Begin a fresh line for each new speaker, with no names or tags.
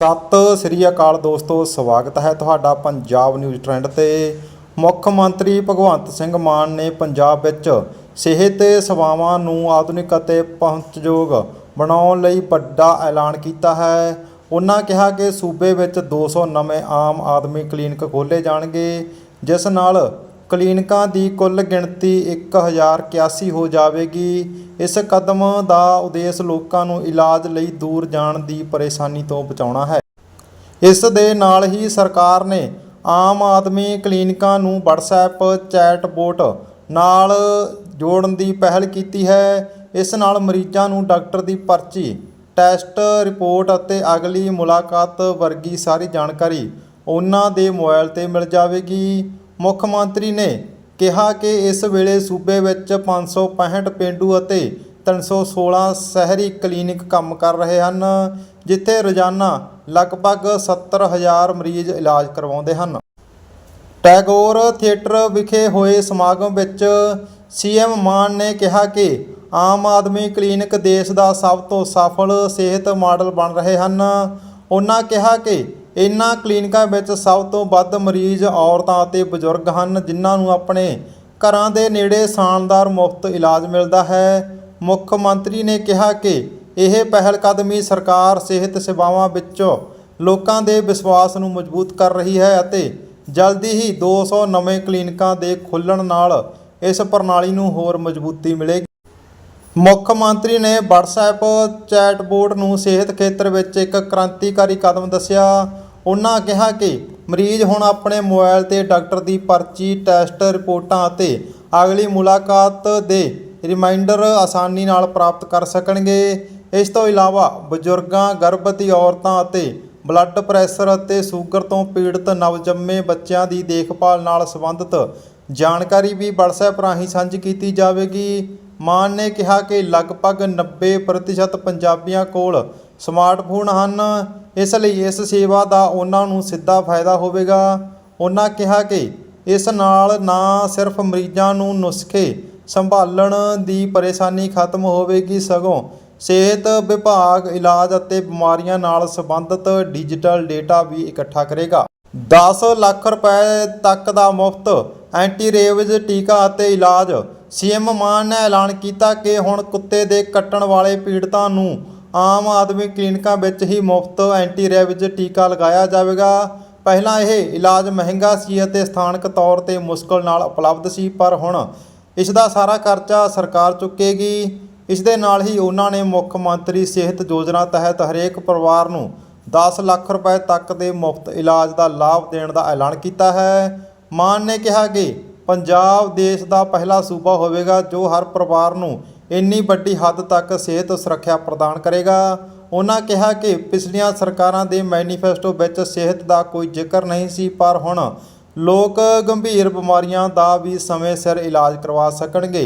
ਸਤਿ ਸ੍ਰੀ ਅਕਾਲ ਦੋਸਤੋ, ਸਵਾਗਤ ਹੈ ਤੁਹਾਡਾ ਪੰਜਾਬ ਨਿਊਜ਼ ਟ੍ਰੈਂਡ ਤੇ। ਮੁੱਖ ਮੰਤਰੀ ਭਗਵੰਤ ਸਿੰਘ ਮਾਨ ਨੇ ਪੰਜਾਬ ਵਿੱਚ ਸਿਹਤ ਸੇਵਾਵਾਂ ਨੂੰ ਆਧੁਨਿਕ ਅਤੇ ਪਹੁੰਚਯੋਗ ਬਣਾਉਣ ਲਈ ਵੱਡਾ ਐਲਾਨ ਕੀਤਾ ਹੈ। ਉਹਨਾਂ ਕਿਹਾ ਕਿ ਸੂਬੇ ਵਿੱਚ 200 ਨਵੇਂ ਆਮ ਆਦਮੀ ਕਲੀਨਿਕ ਖੋਲ੍ਹੇ ਜਾਣਗੇ, ਜਿਸ ਨਾਲ ਕਲੀਨਿਕਾਂ ਦੀ ਕੁੱਲ ਗਿਣਤੀ 1081 ਹੋ ਜਾਵੇਗੀ। ਇਸ ਕਦਮ ਦਾ ਉਦੇਸ਼ ਲੋਕਾਂ ਨੂੰ ਇਲਾਜ ਲਈ ਦੂਰ ਜਾਣ ਦੀ ਪਰੇਸ਼ਾਨੀ ਤੋਂ ਬਚਾਉਣਾ ਹੈ। ਇਸ ਦੇ ਨਾਲ ਹੀ ਸਰਕਾਰ ਨੇ ਆਮ ਆਦਮੀ ਕਲੀਨਿਕਾਂ ਨੂੰ WhatsApp ਚੈਟਬੋਟ ਨਾਲ ਜੋੜਨ ਦੀ ਪਹਿਲ ਕੀਤੀ ਹੈ। ਇਸ ਨਾਲ ਮਰੀਜ਼ਾਂ ਨੂੰ ਡਾਕਟਰ ਦੀ ਪਰਚੀ, ਟੈਸਟ ਰਿਪੋਰਟ ਅਤੇ ਅਗਲੀ ਮੁਲਾਕਾਤ ਵਰਗੀ ਸਾਰੀ ਜਾਣਕਾਰੀ ਉਹਨਾਂ ਦੇ ਮੋਬਾਈਲ ਤੇ ਮਿਲ ਜਾਵੇਗੀ। ਮੁੱਖ ਮੰਤਰੀ ਨੇ ਕਿਹਾ ਕਿ ਇਸ ਵੇਲੇ ਸੂਬੇ ਵਿੱਚ 565 ਪਿੰਡੂ ਅਤੇ 316 ਸ਼ਹਿਰੀ ਕਲੀਨਿਕ ਕੰਮ ਕਰ ਰਹੇ ਹਨ, ਜਿੱਥੇ ਰੋਜ਼ਾਨਾ ਲਗਭਗ 70000 ਮਰੀਜ਼ ਇਲਾਜ ਕਰਵਾਉਂਦੇ ਹਨ। ਟੈਗੋਰ ਥੀਏਟਰ ਵਿਖੇ ਹੋਏ ਸਮਾਗਮ ਵਿੱਚ ਸੀਐਮ ਮਾਨ ਨੇ ਕਿਹਾ ਕਿ ਆਮ ਆਦਮੀ ਕਲੀਨਿਕ ਦੇਸ਼ ਦਾ ਸਭ ਤੋਂ ਸਫਲ ਸਿਹਤ ਮਾਡਲ ਬਣ ਰਹੇ ਹਨ। ਉਹਨਾਂ ਕਿਹਾ ਕਿ ਇਨ੍ਹਾਂ ਕਲੀਨਿਕਾਂ ਵਿੱਚ ਸਭ ਤੋਂ ਵੱਧ ਮਰੀਜ਼ ਔਰਤਾਂ ਅਤੇ ਬਜ਼ੁਰਗ ਹਨ, ਜਿਨ੍ਹਾਂ ਨੂੰ ਆਪਣੇ ਘਰਾਂ ਦੇ ਨੇੜੇ ਸ਼ਾਨਦਾਰ ਮੁਫਤ ਇਲਾਜ ਮਿਲਦਾ ਹੈ। ਮੁੱਖ ਮੰਤਰੀ ਨੇ ਕਿਹਾ ਕਿ ਇਹ ਪਹਿਲਕਦਮੀ ਸਰਕਾਰ ਸਿਹਤ ਸੇਵਾਵਾਂ ਵਿੱਚੋਂ ਲੋਕਾਂ ਦੇ ਵਿਸ਼ਵਾਸ ਨੂੰ ਮਜ਼ਬੂਤ ਕਰ ਰਹੀ ਹੈ ਅਤੇ ਜਲਦੀ ਹੀ 200 ਨਵੇਂ ਕਲੀਨਿਕਾਂ ਦੇ ਖੁੱਲ੍ਹਣ ਨਾਲ ਇਸ ਪ੍ਰਣਾਲੀ ਨੂੰ ਹੋਰ ਮਜ਼ਬੂਤੀ ਮਿਲੇਗੀ। ਮੁੱਖ ਮੰਤਰੀ ਨੇ WhatsApp ਚੈਟਬੋਟ ਨੂੰ ਸਿਹਤ ਖੇਤਰ ਵਿੱਚ ਇੱਕ ਕ੍ਰਾਂਤੀਕਾਰੀ ਕਦਮ ਦੱਸਿਆ। ਉਹਨਾਂ ਕਿਹਾ ਕਿ ਮਰੀਜ਼ ਹੁਣ ਆਪਣੇ ਮੋਬਾਈਲ ਤੇ ਡਾਕਟਰ ਦੀ ਪਰਚੀ, ਟੈਸਟ, ਰਿਪੋਰਟਾਂ ਅਤੇ ਅਗਲੀ ਮੁਲਾਕਾਤ ਦੇ ਰਿਮਾਈਂਡਰ ਆਸਾਨੀ ਨਾਲ ਪ੍ਰਾਪਤ ਕਰ ਸਕਣਗੇ। ਇਸ ਤੋਂ ਇਲਾਵਾ ਬਜ਼ੁਰਗਾਂ, ਗਰਭਵਤੀ ਔਰਤਾਂ ਅਤੇ ਬਲੱਡ ਪ੍ਰੈਸ਼ਰ ਅਤੇ ਸ਼ੂਗਰ ਤੋਂ ਪੀੜਤ ਨਵਜੰਮੇ ਬੱਚਿਆਂ ਦੀ ਦੇਖਭਾਲ ਨਾਲ ਸੰਬੰਧਿਤ ਜਾਣਕਾਰੀ ਵੀ WhatsApp ਰਾਹੀਂ ਸਾਂਝੀ ਕੀਤੀ ਜਾਵੇਗੀ। ਮਾਨ ਨੇ ਕਿਹਾ ਕਿ ਲਗਭਗ 90% ਪੰਜਾਬੀਆਂ ਕੋਲ ਸਮਾਰਟਫੋਨ ਹਨ। ਇਸ ਲਈ ਇਸ ਸੇਵਾ ਦਾ ਉਹਨਾਂ ਨੂੰ ਸਿੱਧਾ ਫਾਇਦਾ ਹੋਵੇਗਾ। ਉਹਨਾਂ ਕਿਹਾ ਕਿ ਇਸ ਨਾਲ ਨਾ ਸਿਰਫ ਮਰੀਜ਼ਾਂ ਨੂੰ ਨੁਸਖੇ ਸੰਭਾਲਣ ਦੀ ਪਰੇਸ਼ਾਨੀ ਖਤਮ ਹੋਵੇਗੀ, ਸਗੋਂ ਸਿਹਤ ਵਿਭਾਗ ਇਲਾਜ ਅਤੇ ਬਿਮਾਰੀਆਂ ਨਾਲ ਸੰਬੰਧਿਤ ਡਿਜੀਟਲ ਡੇਟਾ ਵੀ ਇਕੱਠਾ ਕਰੇਗਾ। 10 ਲੱਖ ਰੁਪਏ ਤੱਕ ਦਾ ਮੁਫਤ ਐਂਟੀ ਰੇਬੀਜ਼ ਟੀਕਾ ਅਤੇ ਇਲਾਜ ਸੀਐਮ ਮਾਨ ਨੇ ਐਲਾਨ ਕੀਤਾ ਕਿ ਹੁਣ ਕੁੱਤੇ ਦੇ ਕੱਟਣ ਵਾਲੇ ਪੀੜਤਾਂ ਨੂੰ ਆਮ ਆਦਮੀ ਕਲੀਨਿਕਾਂ ਵਿੱਚ ਹੀ ਮੁਫਤ ਐਂਟੀ ਰੇਬੀਜ਼ ਟੀਕਾ ਲਗਾਇਆ ਜਾਵੇਗਾ। ਪਹਿਲਾਂ ਇਹ ਇਲਾਜ ਮਹਿੰਗਾ ਸੀ ਅਤੇ ਸਥਾਨਕ ਤੌਰ ਤੇ ਮੁਸ਼ਕਲ ਨਾਲ ਉਪਲਬਧ ਸੀ, ਪਰ ਹੁਣ ਇਸ ਦਾ ਸਾਰਾ ਖਰਚਾ ਸਰਕਾਰ ਚੁੱਕੇਗੀ। ਇਸ ਦੇ ਨਾਲ ਹੀ ਉਹਨਾਂ ਨੇ ਮੁੱਖ ਮੰਤਰੀ ਸਿਹਤ ਯੋਜਨਾ ਤਹਿਤ ਹਰੇਕ ਪਰਿਵਾਰ ਨੂੰ 10 ਲੱਖ ਰੁਪਏ ਤੱਕ ਦੇ ਮੁਫਤ ਇਲਾਜ ਦਾ ਲਾਭ ਦੇਣ ਦਾ ਐਲਾਨ ਕੀਤਾ ਹੈ। ਮਾਨ ਨੇ ਕਿਹਾ ਕਿ ਪੰਜਾਬ ਦੇਸ਼ ਦਾ ਪਹਿਲਾ ਸੂਬਾ ਹੋਵੇਗਾ ਜੋ ਹਰ ਪਰਿਵਾਰ ਨੂੰ ਇੰਨੀ ਵੱਡੀ ਹੱਦ ਤੱਕ ਸਿਹਤ ਸੁਰੱਖਿਆ ਪ੍ਰਦਾਨ ਕਰੇਗਾ। ਉਹਨਾਂ ਕਿਹਾ ਕਿ ਪਿਛਲੀਆਂ ਸਰਕਾਰਾਂ ਦੇ ਮੈਨੀਫੈਸਟੋ ਵਿੱਚ ਸਿਹਤ ਦਾ ਕੋਈ ਜ਼ਿਕਰ ਨਹੀਂ ਸੀ, ਪਰ ਹੁਣ ਲੋਕ ਗੰਭੀਰ ਬਿਮਾਰੀਆਂ ਦਾ ਵੀ ਸਮੇਂ ਸਿਰ ਇਲਾਜ ਕਰਵਾ ਸਕਣਗੇ।